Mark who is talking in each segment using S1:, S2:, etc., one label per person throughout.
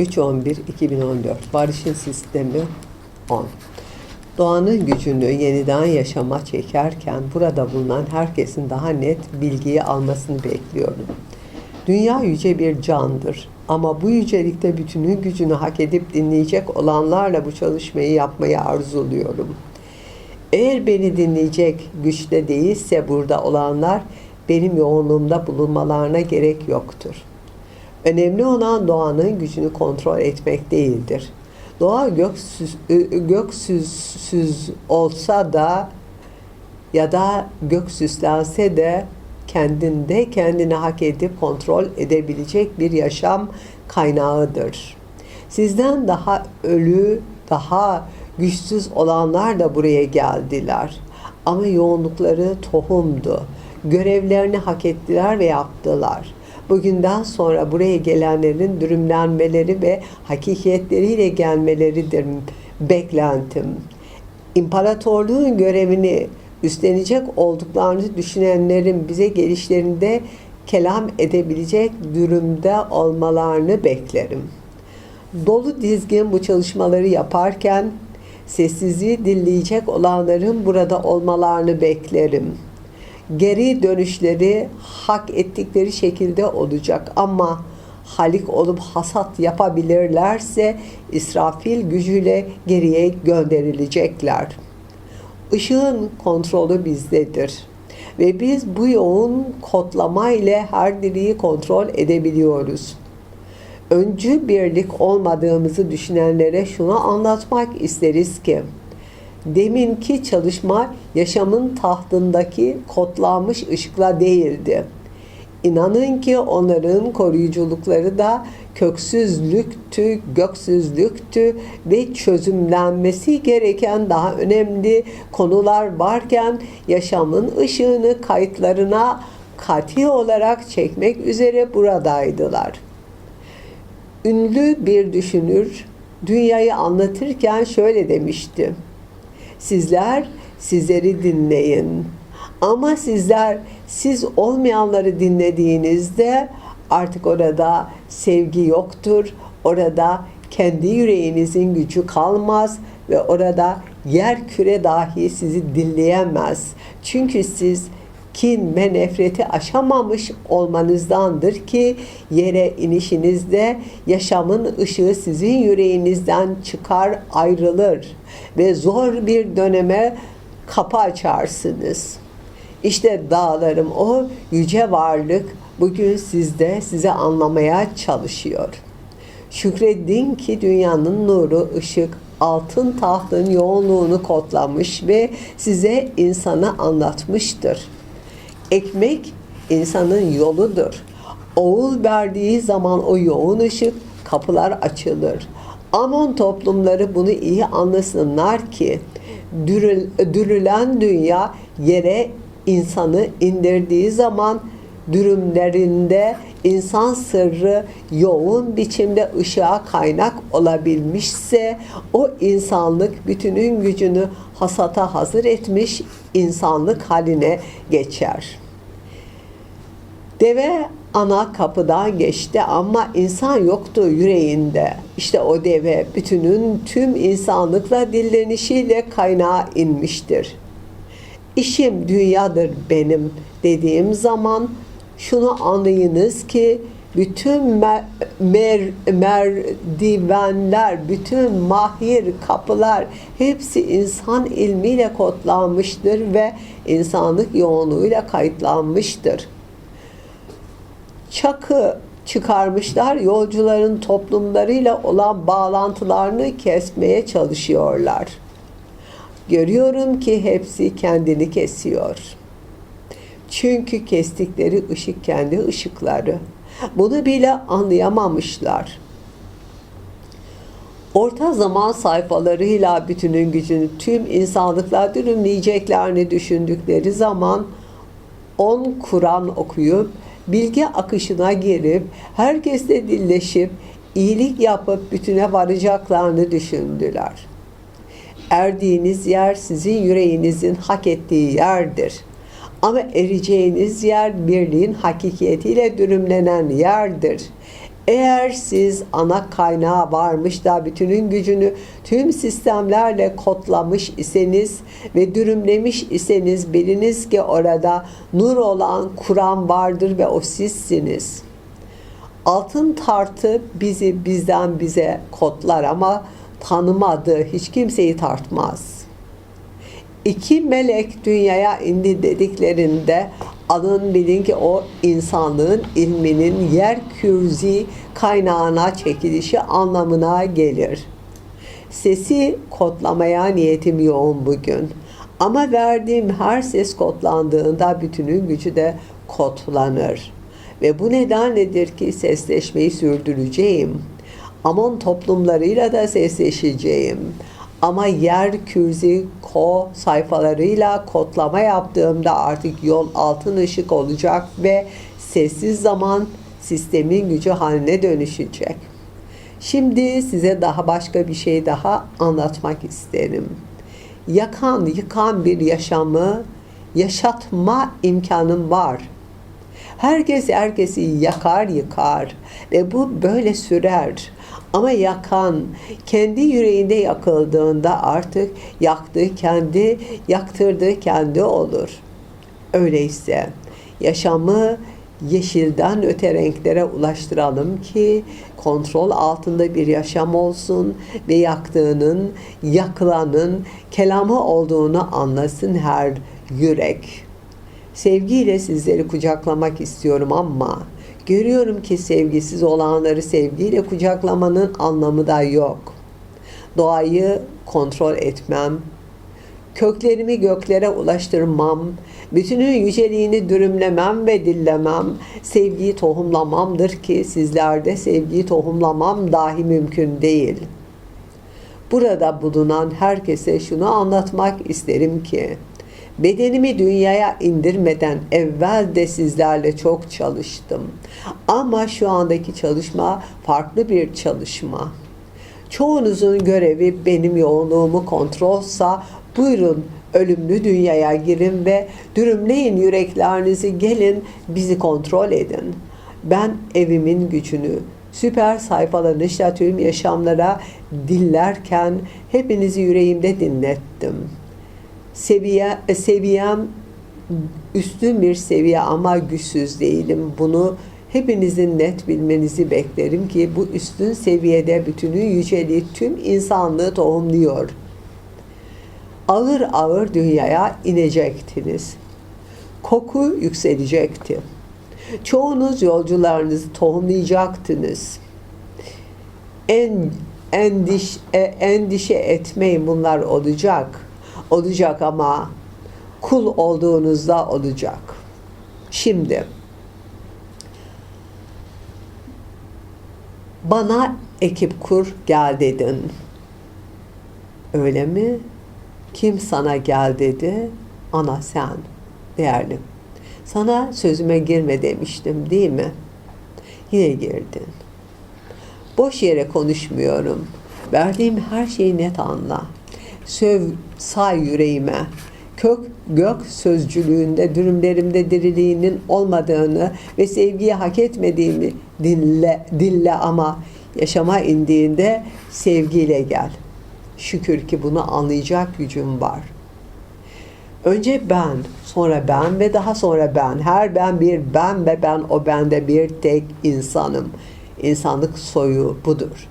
S1: 3.11.2014 Barış'ın sistemi 10 Doğanın gücünü yeniden yaşama çekerken burada bulunan herkesin daha net bilgiyi almasını bekliyorum. Dünya yüce bir candır ama bu yücelikte bütünün gücünü hak edip dinleyecek olanlarla bu çalışmayı yapmayı arzuluyorum. Eğer beni dinleyecek güçte değilse burada olanlar benim yoğunluğumda bulunmalarına gerek yoktur. Önemli olan doğanın gücünü kontrol etmek değildir. Doğa göksüz, göksüzsüz olsa da ya da gök süslense de kendinde kendini hak edip kontrol edebilecek bir yaşam kaynağıdır. Sizden daha ölü, daha güçsüz olanlar da buraya geldiler. Ama yoğunlukları tohumdu. Görevlerini hak ettiler ve yaptılar. Bugünden sonra buraya gelenlerin dürümlenmeleri ve hakikiyetleriyle gelmeleridir beklentim. İmparatorluğun görevini üstlenecek olduklarını düşünenlerin bize gelişlerinde kelam edebilecek durumda olmalarını beklerim. Dolu dizgin bu çalışmaları yaparken sessizliği dinleyecek olanların burada olmalarını beklerim. Geri dönüşleri hak ettikleri şekilde olacak ama halik olup hasat yapabilirlerse İsrafil gücüyle geriye gönderilecekler. Işığın kontrolü bizdedir ve biz bu yoğun kodlama ile her diliyi kontrol edebiliyoruz. Öncü birlik olmadığımızı düşünenlere şunu anlatmak isteriz ki deminki çalışma yaşamın tahtındaki kodlanmış ışıkla değildi. İnanın ki onların koruyuculukları da köksüzlüktü, göksüzlüktü ve çözümlenmesi gereken daha önemli konular varken yaşamın ışığını kayıtlarına kati olarak çekmek üzere buradaydılar. Ünlü bir düşünür dünyayı anlatırken şöyle demişti. Sizler sizleri dinleyin. Ama sizler siz olmayanları dinlediğinizde artık orada sevgi yoktur. Orada kendi yüreğinizin gücü kalmaz ve orada yer küre dahi sizi dinleyemez. Çünkü siz kin ve nefreti aşamamış olmanızdandır ki yere inişinizde yaşamın ışığı sizin yüreğinizden çıkar ayrılır ve zor bir döneme kapı açarsınız. İşte dağlarım o yüce varlık bugün sizde size anlamaya çalışıyor. Şükredin ki dünyanın nuru, ışık, altın tahtın yoğunluğunu kodlamış ve size insanı anlatmıştır. Ekmek insanın yoludur. Oğul verdiği zaman o yoğun ışık kapılar açılır. Amon toplumları bunu iyi anlasınlar ki dürül, dürülen dünya yere insanı indirdiği zaman dürümlerinde insan sırrı yoğun biçimde ışığa kaynak olabilmişse o insanlık bütünün gücünü hasata hazır etmiş insanlık haline geçer. Deve ana kapıdan geçti ama insan yoktu yüreğinde. İşte o deve bütünün tüm insanlıkla dillenişiyle kaynağa inmiştir. İşim dünyadır benim dediğim zaman şunu anlayınız ki bütün mer, mer, merdivenler, bütün mahir kapılar hepsi insan ilmiyle kodlanmıştır ve insanlık yoğunluğuyla kayıtlanmıştır. Çakı çıkarmışlar, yolcuların toplumlarıyla olan bağlantılarını kesmeye çalışıyorlar. Görüyorum ki hepsi kendini kesiyor. Çünkü kestikleri ışık kendi ışıkları. Bunu bile anlayamamışlar. Orta zaman sayfalarıyla bütünün gücünü tüm insanlıkla dürümleyeceklerini düşündükleri zaman on Kur'an okuyup bilgi akışına girip herkesle dilleşip iyilik yapıp bütüne varacaklarını düşündüler. Erdiğiniz yer sizin yüreğinizin hak ettiği yerdir. Ama ereceğiniz yer birliğin hakikiyetiyle dürümlenen yerdir. Eğer siz ana kaynağı varmış da bütünün gücünü tüm sistemlerle kodlamış iseniz ve dürümlemiş iseniz biliniz ki orada nur olan Kur'an vardır ve o sizsiniz. Altın tartı bizi bizden bize kodlar ama tanımadığı hiç kimseyi tartmaz. İki melek dünyaya indi dediklerinde alın bilin ki o insanlığın ilminin yer kürzi kaynağına çekilişi anlamına gelir. Sesi kodlamaya niyetim yoğun bugün. Ama verdiğim her ses kodlandığında bütünün gücü de kodlanır. Ve bu nedenledir ki sesleşmeyi sürdüreceğim. Amon toplumlarıyla da sesleşeceğim. Ama yer kürzi ko sayfalarıyla kodlama yaptığımda artık yol altın ışık olacak ve sessiz zaman sistemin gücü haline dönüşecek. Şimdi size daha başka bir şey daha anlatmak isterim. Yakan, yıkan bir yaşamı yaşatma imkanım var. Herkes herkesi yakar yıkar ve bu böyle sürer. Ama yakan kendi yüreğinde yakıldığında artık yaktığı kendi, yaktırdığı kendi olur. Öyleyse yaşamı yeşilden öte renklere ulaştıralım ki kontrol altında bir yaşam olsun ve yaktığının, yakılanın kelamı olduğunu anlasın her yürek. Sevgiyle sizleri kucaklamak istiyorum ama görüyorum ki sevgisiz olanları sevgiyle kucaklamanın anlamı da yok. Doğayı kontrol etmem, köklerimi göklere ulaştırmam, bütünün yüceliğini dürümlemem ve dillemem, sevgiyi tohumlamamdır ki sizlerde sevgiyi tohumlamam dahi mümkün değil. Burada bulunan herkese şunu anlatmak isterim ki, Bedenimi dünyaya indirmeden evvel de sizlerle çok çalıştım. Ama şu andaki çalışma farklı bir çalışma. Çoğunuzun görevi benim yoğunluğumu kontrolsa buyurun ölümlü dünyaya girin ve dürümleyin yüreklerinizi gelin bizi kontrol edin. Ben evimin gücünü süper sayfalanışla tüm yaşamlara dillerken hepinizi yüreğimde dinlettim.'' Seviye e, seviyem üstün bir seviye ama güçsüz değilim. Bunu hepinizin net bilmenizi beklerim ki bu üstün seviyede bütünün yüceliği tüm insanlığı tohumluyor. Ağır ağır dünyaya inecektiniz. Koku yükselecekti. Çoğunuz yolcularınızı tohumlayacaktınız. En endiş, e, endişe etmeyin bunlar olacak.'' Olacak ama kul olduğunuzda olacak. Şimdi bana ekip kur gel dedin. Öyle mi? Kim sana gel dedi? Ana sen. Değerli. Sana sözüme girme demiştim değil mi? Yine girdin. Boş yere konuşmuyorum. Verdiğim her şeyi net anla söv say yüreğime. Kök gök sözcülüğünde dürümlerimde diriliğinin olmadığını ve sevgiyi hak etmediğimi dinle, dille ama yaşama indiğinde sevgiyle gel. Şükür ki bunu anlayacak gücüm var. Önce ben, sonra ben ve daha sonra ben. Her ben bir ben ve ben o bende bir tek insanım. İnsanlık soyu budur.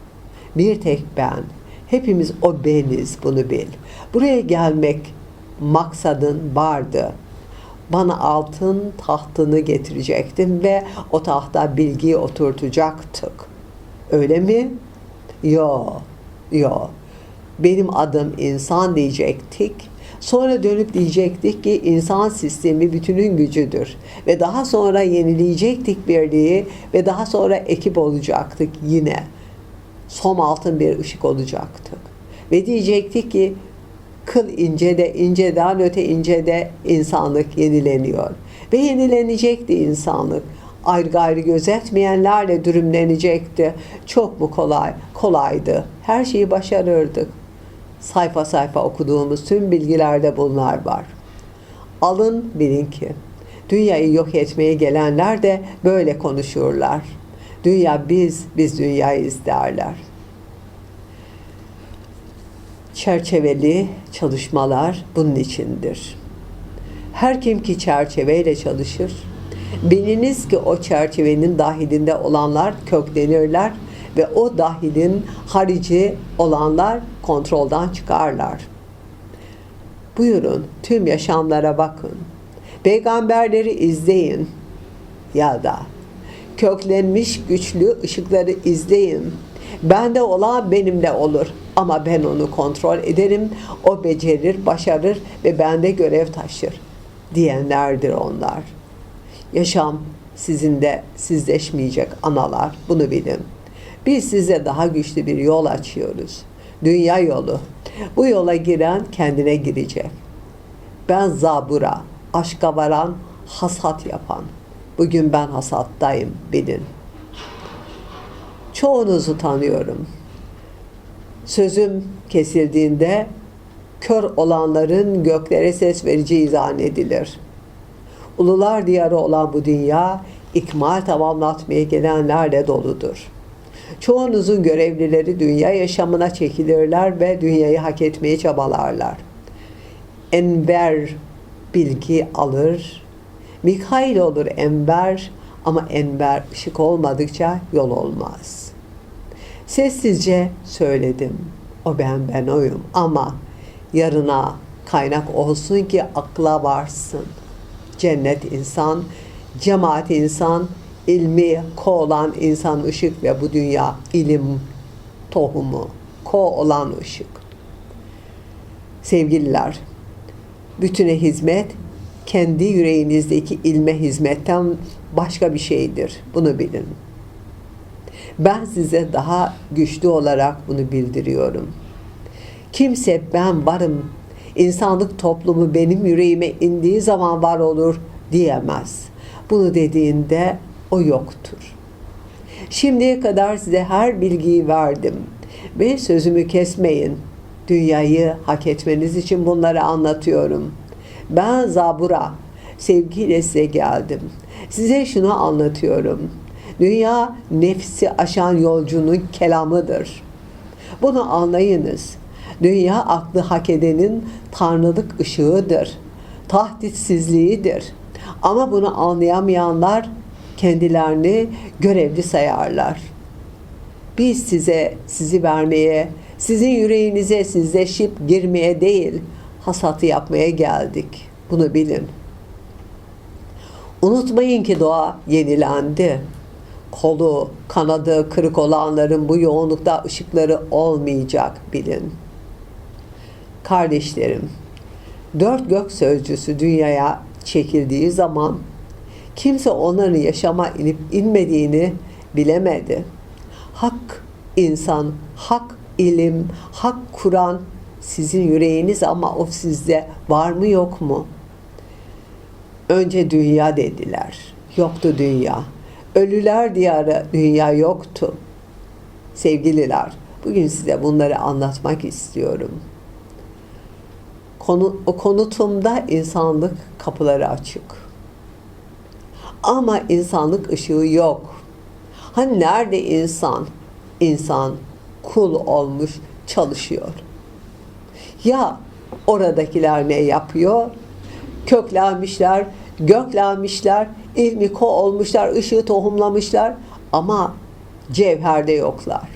S1: Bir tek ben. Hepimiz o beniz bunu bil. Buraya gelmek maksadın vardı. Bana altın tahtını getirecektin ve o tahta bilgiyi oturtacaktık. Öyle mi? Yo, yo. Benim adım insan diyecektik. Sonra dönüp diyecektik ki insan sistemi bütünün gücüdür. Ve daha sonra yenileyecektik birliği ve daha sonra ekip olacaktık yine.'' Som altın bir ışık olacaktık. Ve diyecektik ki kıl ince de inceden öte ince de insanlık yenileniyor. Ve yenilenecekti insanlık. Ayrı gayrı gözetmeyenlerle dürümlenecekti. Çok mu kolay? Kolaydı. Her şeyi başarırdık. Sayfa sayfa okuduğumuz tüm bilgilerde bunlar var. Alın bilin ki dünyayı yok etmeye gelenler de böyle konuşurlar. Dünya biz, biz dünyayız derler. Çerçeveli çalışmalar bunun içindir. Her kim ki çerçeveyle çalışır, biliniz ki o çerçevenin dahilinde olanlar köklenirler ve o dahilin harici olanlar kontroldan çıkarlar. Buyurun tüm yaşamlara bakın. Peygamberleri izleyin ya da köklenmiş güçlü ışıkları izleyin. Bende olan benimle olur ama ben onu kontrol ederim. O becerir, başarır ve bende görev taşır diyenlerdir onlar. Yaşam sizinle sizleşmeyecek analar bunu bilin. Biz size daha güçlü bir yol açıyoruz. Dünya yolu. Bu yola giren kendine girecek. Ben zabura, aşka varan, hasat yapan. Bugün ben hasattayım bilin. Çoğunuzu tanıyorum. Sözüm kesildiğinde kör olanların göklere ses vereceği zannedilir. Ulular diyarı olan bu dünya ikmal tamamlatmaya gelenlerle doludur. Çoğunuzun görevlileri dünya yaşamına çekilirler ve dünyayı hak etmeye çabalarlar. Enver bilgi alır, Mikail olur enver ama enver ışık olmadıkça yol olmaz. Sessizce söyledim. O ben ben oyum ama yarına kaynak olsun ki akla varsın. Cennet insan, cemaat insan, ilmi ko olan insan ışık ve bu dünya ilim tohumu, ko olan ışık. Sevgililer, bütüne hizmet kendi yüreğinizdeki ilme hizmetten başka bir şeydir. Bunu bilin. Ben size daha güçlü olarak bunu bildiriyorum. Kimse ben varım, insanlık toplumu benim yüreğime indiği zaman var olur diyemez. Bunu dediğinde o yoktur. Şimdiye kadar size her bilgiyi verdim ve sözümü kesmeyin. Dünyayı hak etmeniz için bunları anlatıyorum. Ben Zabura, sevgiyle size geldim. Size şunu anlatıyorum. Dünya nefsi aşan yolcunun kelamıdır. Bunu anlayınız. Dünya aklı hak edenin tanrılık ışığıdır. Tahditsizliğidir. Ama bunu anlayamayanlar kendilerini görevli sayarlar. Biz size sizi vermeye, sizin yüreğinize sizleşip girmeye değil, hasatı yapmaya geldik. Bunu bilin. Unutmayın ki doğa yenilendi. Kolu, kanadı kırık olanların bu yoğunlukta ışıkları olmayacak bilin. Kardeşlerim, dört gök sözcüsü dünyaya çekildiği zaman kimse onların yaşama inip inmediğini bilemedi. Hak insan, hak ilim, hak Kur'an sizin yüreğiniz ama o sizde var mı yok mu? Önce dünya dediler. Yoktu dünya. Ölüler diyarı dünya yoktu. Sevgililer, bugün size bunları anlatmak istiyorum. Konu, o konutumda insanlık kapıları açık. Ama insanlık ışığı yok. Hani nerede insan? İnsan kul olmuş, çalışıyor. Ya oradakiler ne yapıyor? Köklenmişler, göklenmişler, ilmi ko olmuşlar, ışığı tohumlamışlar ama cevherde yoklar.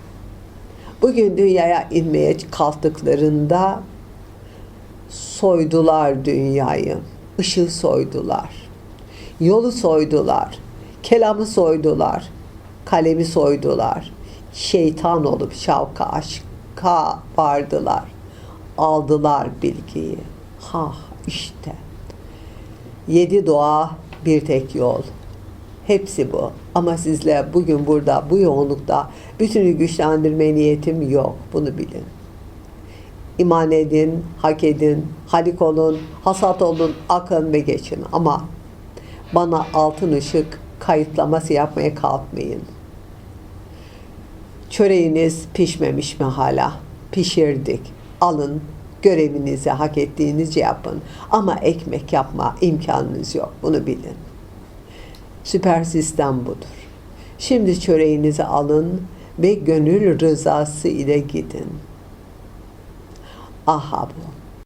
S1: Bugün dünyaya inmeye kalktıklarında soydular dünyayı. ışığı soydular. Yolu soydular. Kelamı soydular. Kalemi soydular. Şeytan olup şavka aşka vardılar. Aldılar bilgiyi. Ha işte. Yedi dua bir tek yol. Hepsi bu. Ama sizle bugün burada bu yoğunlukta bütünü güçlendirme niyetim yok. Bunu bilin. İman edin, hak edin, halik olun, hasat olun, akın ve geçin. Ama bana altın ışık kayıtlaması yapmaya kalkmayın. Çöreğiniz pişmemiş mi hala? Pişirdik. Alın, görevinizi hak ettiğinizce yapın. Ama ekmek yapma imkanınız yok. Bunu bilin. Süper sistem budur. Şimdi çöreğinizi alın ve gönül rızası ile gidin. Aha bu.